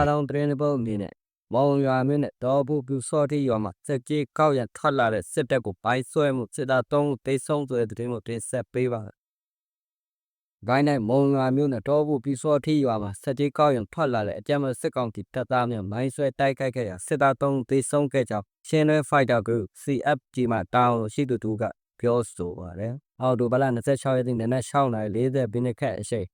အားလုံးသတင်းတစ်ပုဒ်အနေနဲ့မောင်ရွာမြို့နဲ့ဒေါ်ဘူးပြူစောတိရွာမှာစက်ကြီးကောက်ရန်ထွက်လာတဲ့စစ်တပ်ကိုဘိုင်းဆွဲမှုစစ်သားသုံးဦးသေဆုံးဆိုတဲ့သတင်းကိုတင်ဆက်ပေးပါမယ်။ဘိုင်းနိုင်မောင်ရွာမြို့နဲ့ဒေါ်ဘူးပြူစောတိရွာမှာစက်ကြီးကောက်ရန်ထွက်လာတဲ့အကြမ်းဖက်စစ်ကောင်စီတပ်သားများမိုင်းဆွဲတိုက်ခိုက်ခဲ့ရာစစ်သားသုံးဦးသေဆုံးခဲ့ကြောင်းရှင်းရဲ Fighter Group CFG မှာတာဝန်ရှိသူတို့ကပြောဆိုပါတယ်။အော်တိုဘလ26ရက်နေ့နနက်6:40မိနစ်ခန့်အချိန်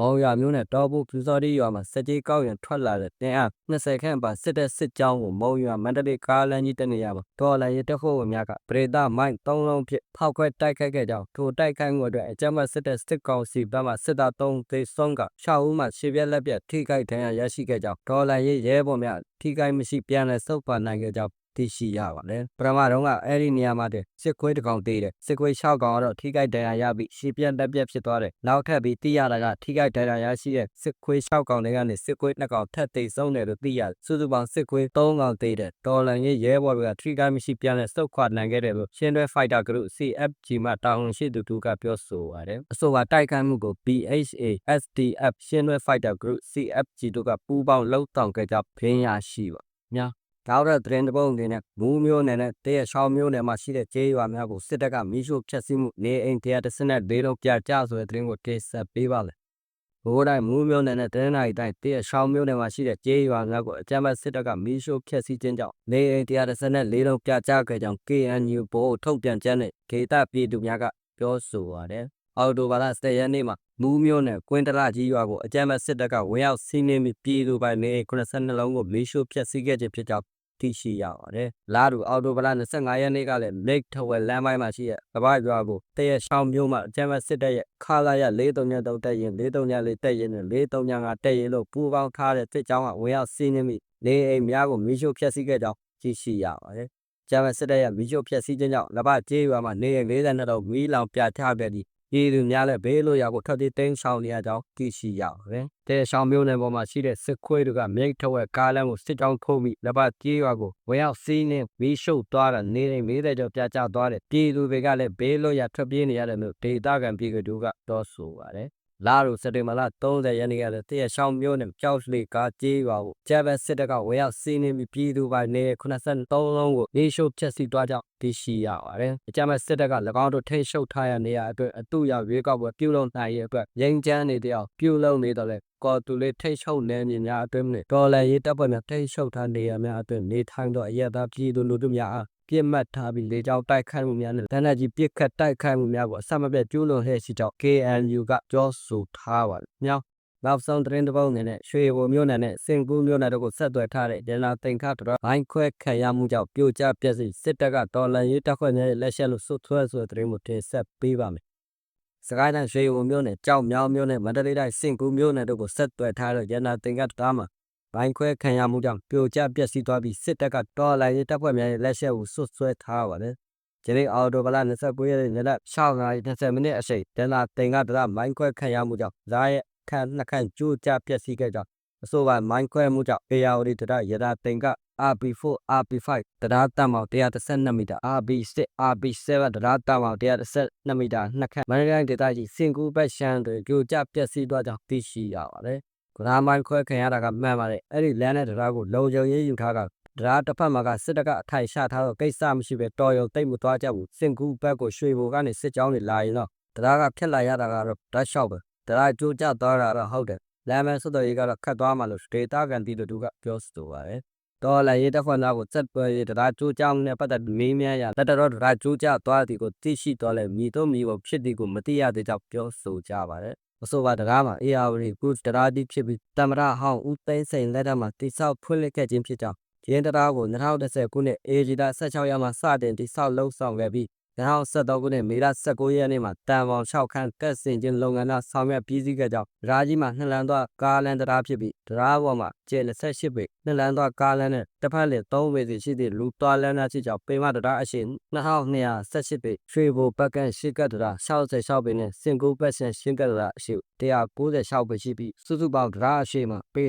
မောင်ရွာမျိုးနဲ့တောဖို့ပြူစောတိရွာမှာစက်ကြီးကောက်ရင်ထွက်လာတဲ့တင်အား20ခန့်ပါစစ်တပ်စစ်ကြောင်းကိုမောင်ရွာမန္တလေးကားလမ်းကြီးတနေရာမှာတော်လိုင်းရတပ်ဖွဲ့ဝင်များကပရိသမိုင်း3လုံးဖြင့်ဖောက်ခွဲတိုက်ခိုက်ခဲ့ကြောင်းထိုတိုက်ခိုက်မှုအတွက်အကြမ်းဖက်စစ်တပ်စစ်ကောင်စီဘက်မှစစ်သား3သေဆုံးက6ဦးမှရှေ့ပြက်လက်ပြက်ထိခိုက်ဒဏ်ရာရရှိခဲ့ကြောင်းတော်လိုင်းရရဲဘော်များထိခိုက်မရှိပြန်လည်ဆုတ်ခွာနိုင်ခဲ့ကြောင်း သိရှိရပါတယ်။ပထမတော့ကအဲ့ဒီနေရာမှာတဲ့စစ်ခွေးတစ်ကောင်တေးတယ်စစ်ခွေး၆ကောင်ကတော့ထိခိုက်ဒဏ်ရာရပြီးရှေ့ပြက်လက်ပြက်ဖြစ်သွားတယ်။နောက်ထပ်ပြီးသိရတာကထိခိုက်ဒဏ်ရာရရှိတဲ့စစ်ခွေး၆ကောင်တွေကနေစစ်ခွေး၂ကောင်ထပ်သိဆုံးတယ်လို့သိရတယ်။စုစုပေါင်းစစ်ခွေး၃ကောင်တေးတယ်။ဒေါ်လန်ရဲ့ရဲဘော်တွေကထိခိုက်မရှိပြန်လဲစုတ်ခွာနိုင်ခဲ့တယ်လို့ရှင်းတွဲ Fighter Group CFG မှတာဝန်ရှိသူတို့ကပြောဆိုပါတယ်။အဆိုပါတိုက်ခိုက်မှုကို BHA SDF ရှင်းတွဲ Fighter Group CFG တို့ကပူးပေါင်းလှုပ်ဆောင်ခဲ့ကြဖင်းရရှိပါ။များ နောက်တဲ့သတင်းတစ်ပုဒ်အနေနဲ့မူးမျိုးနယ်နဲ့တရချောင်းမျိုးနယ်မှာရှိတဲ့ကျေးရွာများကိုစစ်တပ်ကမီးရှို့ဖျက်ဆီးမှုနေအိမ်114လုံးပြကြဆိုတဲ့သတင်းကိုတင်ဆက်ပေးပါမယ်။ဘိုးတိုင်းမူးမျိုးနယ်နဲ့တရနိုင်တိုင်းတရချောင်းမျိုးနယ်မှာရှိတဲ့ကျေးရွာများကိုအကြမ်းဖက်စစ်တပ်ကမီးရှို့ဖျက်ဆီးခြင်းကြောင့်နေအိမ်114လုံးပြကြခဲ့ကြောင်း KNU ဘိုးထုတ်ပြန်ချက်နဲ့ဒေတာပြည်သူများကပြောဆိုပါတယ်။အော်တိုဘာလ10ရက်နေ့မှာ မူးမျိုးနဲ့ကွင်းတရကြီးရွာကိုအကြမ်းဖက်စစ်တပ်ကဝင်ရောက်စီးနင်းပြီးပြည်သူပိုင်နေအိမ်82လုံးကိုမီးရှို့ဖျက်ဆီးခဲ့ခြင်းဖြစ်ကြောင်းသိရှိရပါတယ်။လာတူအော်တိုဘလ25ရက်နေ့ကလည်း Lake ထဝယ်လမ်းပိုင်းမှာရှိတဲ့ကမ္ဘာရွာကိုတရက်ရှောင်းမျိုးမှာအကြမ်းဖက်စစ်တပ်ရဲ့ခလာရ433တက်ရင်434တက်ရင်နဲ့435တက်ရင်လို့ပူးပေါင်းထားတဲ့တစ်ကြောင်းကဝင်ရောက်စီးနင်းပြီးနေအိမ်များကိုမီးရှို့ဖျက်ဆီးခဲ့ကြောင်းသိရှိရပါတယ်။ကျမ်းစစ်တပ်ရဲ့မီးရှို့ဖျက်ဆီးခြင်းကြောင့်လဘကျေးရွာမှာနေအိမ်42တော့မီးလောင်ပြချခဲ့ပြီး ပြည်သူများလည်းဘေးလွတ်ရာကိုထွက်ပြေးတိမ်းရှောင်နေရကြောင်းသိရှိရပါတယ်။တဲရှောင်းမျိုးနယ်ပေါ်မှာရှိတဲ့စစ်ခွေးတွေကမြိတ်ထဝက်ကားလမ်းကိုစစ်ကြောင်းထိုးပြီးလက်ပတ်ကြေးရွာကိုဝယ်ရောက်စီးနှင်းမီးရှို့သွားတာနေနေမေးတဲ့ကြောင့်ပြချသွားတယ်။ပြည်သူတွေကလည်းဘေးလွတ်ရာထွက်ပြေးနေရတယ်လို့ဒေသခံပြည်သူတို့ကတောဆိုပါတယ်။ လာရူစက်တင်ဘာလ30ရက်နေ့ကလည်းတရရှောင်းမျိုးနဲ့ကြောက်လေကားကြေးရွာကိုကျဲဘက်စစ်တပ်ကဝယ်ရောက်စီးနင်းပြီးပြည်သူပိုင်နေ83လုံးကိုနေရှုပ်ဖျက်ဆီးသွားကြောင်းသိရှိရပါတယ်။အကြမ်းမဲ့စစ်တပ်က၎င်းတို့ထိရှုပ်ထားရနေရအတွက်အတူရောက်ရွေးကောက်ပွဲပြုလုပ်နိုင်ရအတွက်ငြိမ်းချမ်းနေတဲ့အပြုလုပ်နေတော့လေကော်တူလေးထိရှုပ်နေမြများအတွင်းနဲ့ဒေါ်လာရေးတပ်ဖွဲ့များထိရှုပ်ထားနေရများအတွင်းနေထိုင်တော့အရသာပြည်သူလူထုများအား ပြစ်မှတ်ထားပြီးလေကြောင်းတိုက်ခိုက်မှုများနဲ့တနက်ကြီးပြစ်ခတ်တိုက်ခိုက်မှုများကိုအဆက်မပြတ်ကျူးလွန်လျက်ရှိကြောင်း KNU ကပြောဆိုထားပါတယ်။မြောက်နောက်ဆုံးသတင်းတစ်ပုဒ်အနေနဲ့ရွှေဘုံမြို့နယ်နဲ့စင်ကူးမြို့နယ်တို့ကိုဆက်သွယ်ထားတဲ့ဒလနာတင်ခါတော်ဘိုင်းခွဲခံရမှုကြောင့်ပြိုကျပျက်စီးစစ်တပ်ကတော်လန်ရေးတပ်ဖွဲ့များရဲ့လက်ချက်လို့စွပ်စွဲဆိုတဲ့သတင်းကိုတင်ဆက်ပေးပါမယ်။စကိုင်းတိုင်းရွှေဘုံမြို့နယ်ကြောက်မြောင်းမြို့နယ်မန္တလေးတိုင်းစင်ကူးမြို့နယ်တို့ကိုဆက်သွယ်ထားတဲ့ဒလနာတင်ခါတော်မှာ ဘိုင်းခွဲခံရမှုကြောင့်ပြိုကျပျက်စီးသွားပြီးစစ်တပ်ကတော်လိုင်းရေးတပ်ဖွဲ့များရဲ့လက်ချက်ကိုဆွဆွဲထားပါတယ်။ဒီနေ့အော်တိုဘလာ29ရက်နေ့နနက်6:20မိနစ်အချိန်ဒန်လာတင်ကတရမိုင်းခွဲခံရမှုကြောင့်ဇာရဲ့ခန့်နှစ်ခန့်ကျိုးကျပျက်စီးခဲ့ကြောင်းအဆိုပါမိုင်းခွဲမှုကြောင့် ARD တရရတာတင်က RB4 RB5 တရားတမောင်132မီတာ RB6 RB7 တရားတမောင်132မီတာနှစ်ခန့်မန္တလေးဒေသကြီးစင်ကူဘက်ရှမ်းတွေကြိုကျပျက်စီးသွားကြောင်းသိရှိရပါတယ် ကရာမိုင်းခွဲခံရတာကမှန်ပါတယ်အဲ့ဒီလမ်းနဲ့တရားကိုလုံခြုံရေးယူထားကတရားတစ်ဖက်မှာကစစ်တပ်ကအထိုင်ချထားတော့ကိစ္စမရှိပဲတော်ရုံတိတ်မသွားကြဘူးစင်ကူဘက်ကိုရွှေဘိုကနေစစ်ကြောင်းတွေလာရင်တော့တရားကဖြတ်လာရတာကတော့ဓာတ်လျှောက်ပဲတရားကြိုးကျသွားတာတော့ဟုတ်တယ်လမ်းမဲဆွတ်တော်ရေးကတော့ခတ်သွားမှလို့ဒေတာကန်တီတို့ကပြောဆိုပါတယ်တော်လည်းရေးတက်ခွန်သားကိုစက်ပွဲတရားကြိုးကြောင်းနဲ့ပတ်သက်မေးမြန်းရတတတော်တရားကြိုးကျသွားသည်ကိုသိရှိတော်လဲမိတို့မိဘဖြစ်သည်ကိုမသိရသေးကြောင်းပြောဆိုကြပါတယ် အဆိုပါတကားမှာအေယာဝတီကုတရာတိဖြစ်ပြီးတမရဟောင်းဦးသိန်းစိန်လက်ထက်မှာတိဆောက်ဖွင့်လှစ်ခဲ့ခြင်းဖြစ်ကြောင်းရင်းတရားကို2010ခုနှစ်အေဂျီတာ16ရက်မှာစတင်တိဆောက်လှုပ်ဆောင်ခဲ့ပြီး 2013ခုနှစ်မေလ19ရက်နေ့မှာတန်ပေါင်6ခန်းကတ်စင်ချင်းလုပ်ငန်းသားဆောင်ရွက်ပြီးစီးခဲ့ကြောင်းဒရာကြီးမှာနှစ်လမ်းသွားကားလမ်းတရားဖြစ်ပြီးဒရာပေါ်မှာကျဲ28ပေနှစ်လမ်းသွားကားလမ်းနဲ့တစ်ဖက်လေ3ပေစီရှိသည့်လူသွားလမ်းသားဖြစ်ကြောင်းပေမဒရာအရှင်2218ပေရွှေဘိုပက်ကန့်ရှစ်ကတ်ဒရာ66ပေနဲ့စင်ကူပက်ဆန်ရှင်းကတ်ဒရာအရှိ196ပေရှိပြီးစုစုပေါင်းဒရာအရှိမှာပေ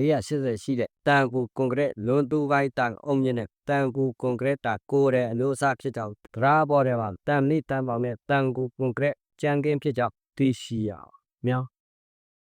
1480ရှိတဲ့တန်ကူကွန်ကရစ်လွန်တူပိုင်းတန်အုံမြင့်နဲ့တန်ကူကွန်ကရစ်တာကိုယ်တဲ့အလို့အစားဖြစ်ကြောင်းဒရာပေါ်ထဲမှာတန်မိတန်ပေါင်နဲ့တန်ကူကွန်ကရစ်ကြံကင်းဖြစ်ကြောင်းသိရှိရအောင်မြောင်း